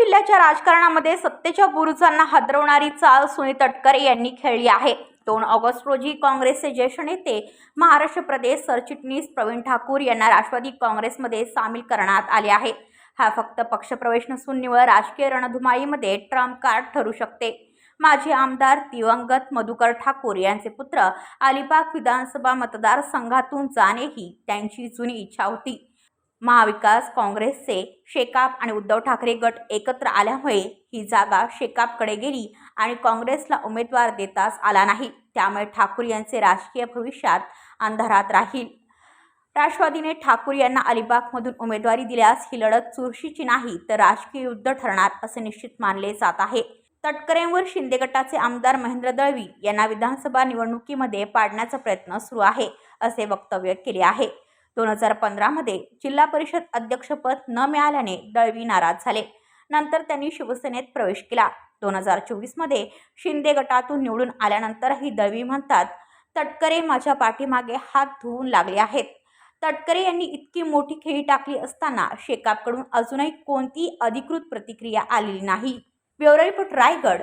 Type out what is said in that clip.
जिल्ह्याच्या राजकारणामध्ये सत्तेच्या बुरुजांना हादरवणारी चाल सुनील तटकरे यांनी खेळली आहे. दोन ऑगस्ट रोजी काँग्रेसचे ज्येष्ठ नेते महाराष्ट्र प्रदेश सरचिटणीस प्रवीण ठाकूर यांना राष्ट्रवादी काँग्रेसमध्ये सामील करण्यात आले आहे. हा फक्त पक्षप्रवेश नसून निवळ राजकीय रणधुमाळीमध्ये ट्रम्प कार्ड ठरू शकते. माजी आमदार दिवंगत मधुकर ठाकूर यांचे पुत्र अलिबाग विधानसभा मतदारसंघातून जाणे ही त्यांची जुनी इच्छा होती. महाविकास काँग्रेसचे शेकाप आणि उद्धव ठाकरे गट एकत्र आल्यामुळे ही जागा शेकापकडे गेली आणि काँग्रेसला उमेदवार देताच आला नाही. त्यामुळे ठाकूर यांचे राजकीय भविष्यात अंधारात राहील. राष्ट्रवादीने ठाकूर यांना अलिबागमधून उमेदवारी दिल्यास ही लढत चुरशीची नाही तर राजकीय युद्ध ठरणार असे निश्चित मानले जात आहे. तटकरेंवर शिंदे गटाचे आमदार महेंद्र दळवी यांना विधानसभा निवडणुकीमध्ये पाडण्याचा प्रयत्न सुरू आहे असे वक्तव्य केले आहे. दोन हजार पंधरामध्ये जिल्हा परिषद अध्यक्षपद न मिळाल्याने दळवी नाराज झाले. नंतर त्यांनी शिवसेनेत प्रवेश केला. दोन हजार चोवीसमध्ये शिंदे गटातून निवडून आल्यानंतरही दळवी म्हणतात तटकरे माझ्या पाठीमागे हात धुवून लागले आहेत. तटकरे यांनी इतकी मोठी खेळी टाकली असताना शेकापकडून अजूनही कोणतीही अधिकृत प्रतिक्रिया आलेली नाही. Bureau report Raigad.